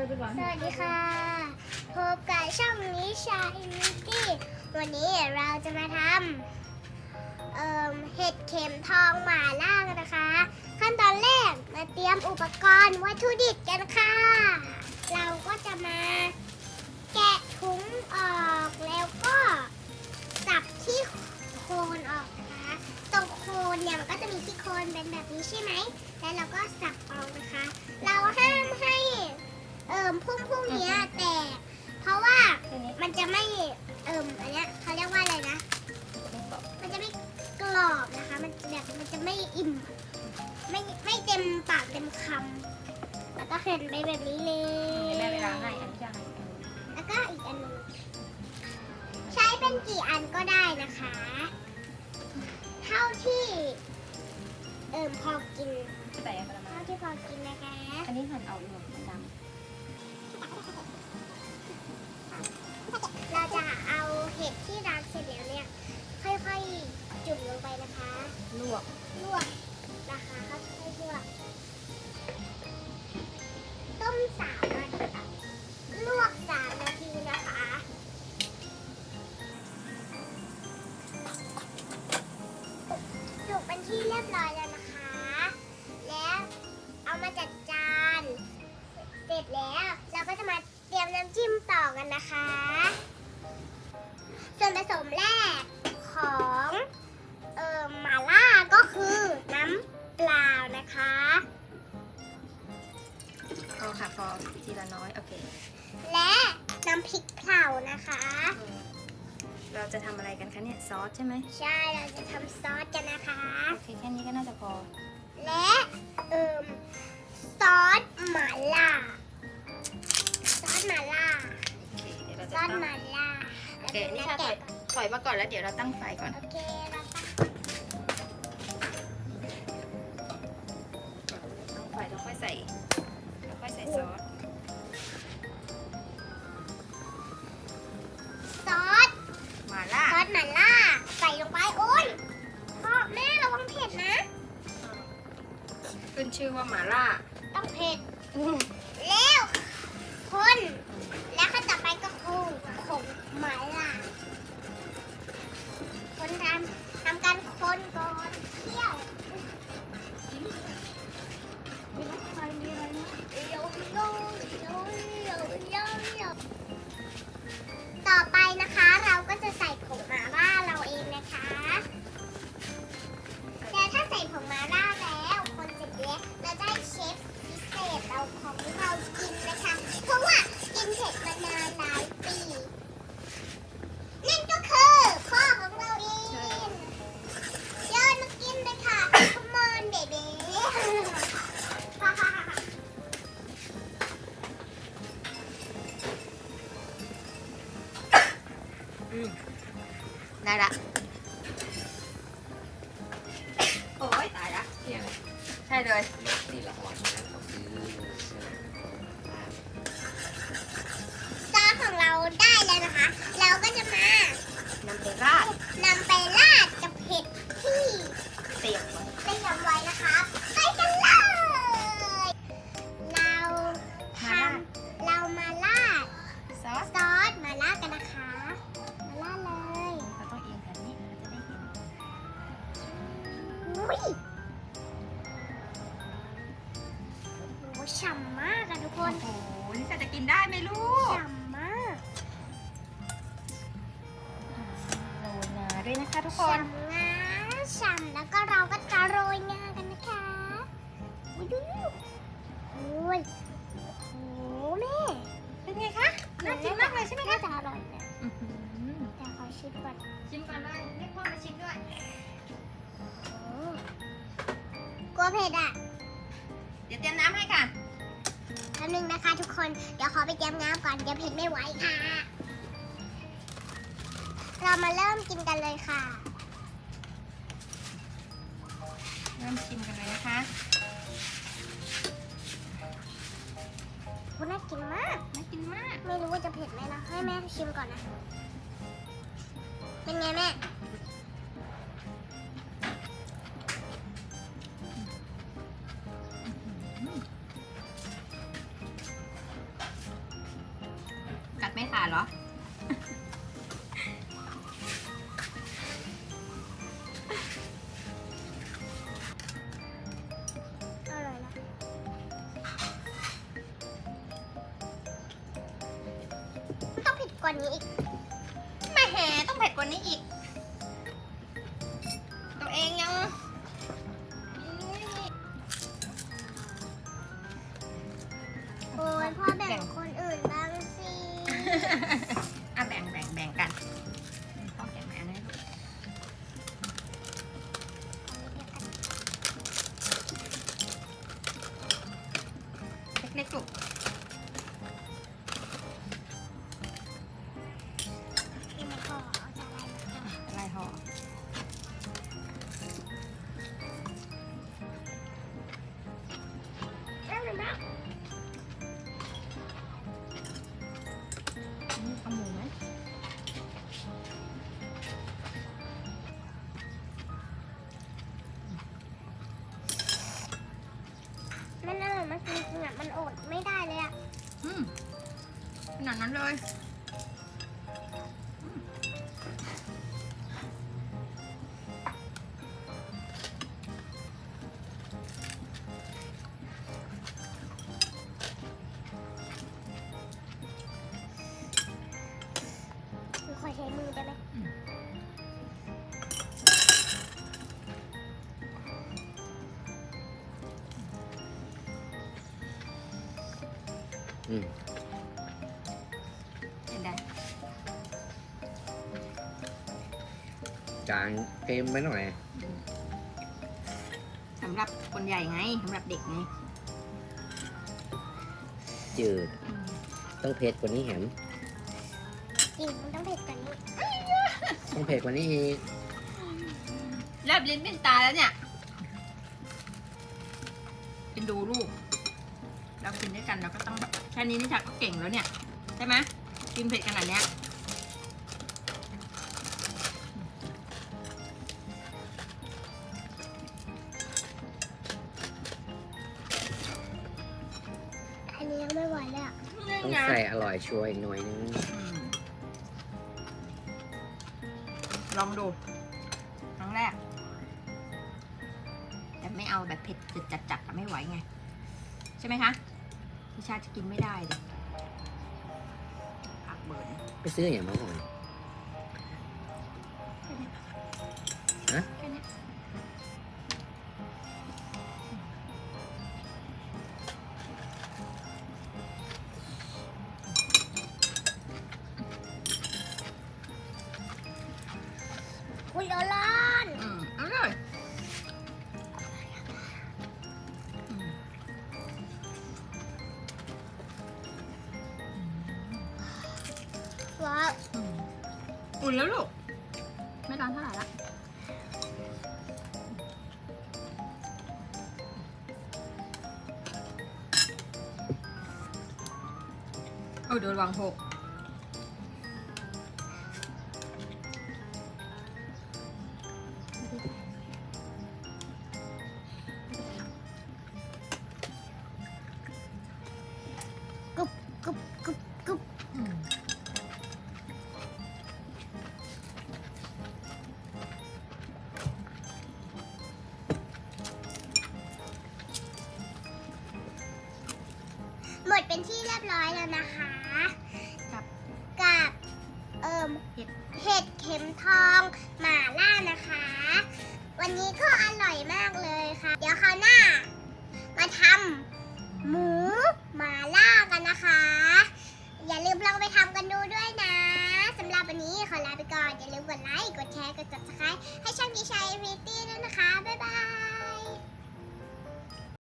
สวัสดีค่ะ พบกับช่องนิชาอินดี้วันนี้เราจะมาทำเเห็ดเข็มทองหมาล่ากันนะคะ ขั้นตอนแรกมาเตรียมอุปกรณ์วัตถุดิบกันค่ะ เราก็จะมา ห็นไปแบบนี้เลย แม่เวลาให้อันนี้จะให้แล้วก็อีกอันหนึงใช้เป็นกี่อันก็ได้นะคะ เท่าที่เอิ่มพอกินแต่ยังประมาเท่าณที่พอกินนะคะ อันนี้หั่นเอาหนวดมันดเราจะเอาเห็ดที่ล้างเสร็จแล้วเนี่ย ค่อยๆจุ่มลงไปนะคะำลวกลวก นนะคะ ส่วนผสมแรกของเอ่อหม่าล่าก็คือน้ำเปล่านะคะ พอค่ะพอทีละน้อย โอเค และน้ำพริกเผานะคะ เราจะทำอะไรกันคะเนี่ยซอสใช่ไหมใช่เราจะทำซอสกันนะคะ โอเคแค่นี้ก็น่าจะพอ และเอ่มซอสหม่าล่า ซอสหม่าล่าโอ เคเดี๋ยวเราซจะอสตั้งหม่าล่าโอเคนี่ค่ะถอยถอยมาก่อนแล้วเดี๋ยวเราตั้งไฟก่อน โอเคเราตั้งตั้งไฟแล้วค่อยใส่แล้วค่อยใส่ซอส ซอสหมาล่าซอสหม่าล่า ใส่ลงไปโอ้ยพ่อแม่ระวังเผ็ดนะ ขึ้นชื่อว่าหมาล่าต้องเผ็ดแล้วคน ได้ละ โอ้ยตายละ ใช่เลย นี่รางวัลนะเรา อุ้ยโอ้ฉ่ำมากอะทุกคนโอ้โหนี่จะกินได้ไหมลูกฉ่ำมากโรยงาด้วยนะคะทุกคน ฉ่ำ ลัวเผ็ดอะ เดี๋ยวเตรียมน้ำให้ค่ะ แป๊บนึงนะคะทุกคน เดี๋ยวขอไปเตรียมน้ำก่อนเดี๋ยวเผ็ดไม่ไหวค่ะ เรามาเริ่มกินกันเลยค่ะ เริ่มชิมกันเลยนะคะคุณน่ากินมาก น่ากินมาก ไม่รู้ว่าจะเผ็ดไหมนะ ให้แม่ชิมก่อนนะ เป็นไงแม่ เหรอ อร่อยนะต้องผิดกว่านี้อีก แม่แหต้องเผ็ดกว่านี้อีก มันอร่อยมากจริงๆอะ มันอดไม่ได้เลยอะ อืมขนาดนั้นเลย จางเค็มไปหน่อย สำหรับคนใหญ่ไงสำหรับเด็กไงจืดต้องเผ็ดกว่านี้แหมจริงมันต้องเผ็ดกว่านี้ต้องเผ็ดกว่านี้อีกแลบลิ้นเป็นตาแล้วเนี่ยเป็นดูลูก เรากินด้วยกันเราก็ต้องแบบแค่นี้นิชาก็เก่งแล้วเนี่ย ใช่ไหมกินเผ็ดขนาดเนี้ย ต้องใส่อร่อยช่วยหน่อยนึงอืมลองดู ครั้งแรก แต่ไม่เอาแบบเผ็ดจัดจัดๆอะไม่ไหวไง ใช่ไหมคะนิชาจะกินไม่ได้เลยผักเบิร์นไปซื้ออย่างมาหน่อย ว้าวอืมอุ่นแล้วลูก ไม่ร้อนเท่าไหร่ละเออเดินวางหก เป็นที่เรียบร้อยแล้วนะคะครับกับเอ่มเห็ดเห็ดเข็มทองหม่าล่านะคะ วันนี้ก็อร่อยมากเลยค่ะ เดี๋ยวคราวหน้า มาทำหมูหม่าล่ากันนะคะ อย่าลืมลองไปทำกันดูด้วยนะสำหรับวันนี้ขอลาไปก่อน อย่าลืมกดไลค์ กดแชร์ กด subscribe ให้ช่องดีชัยรีตี้ด้วยนะคะ บ๊ายบาย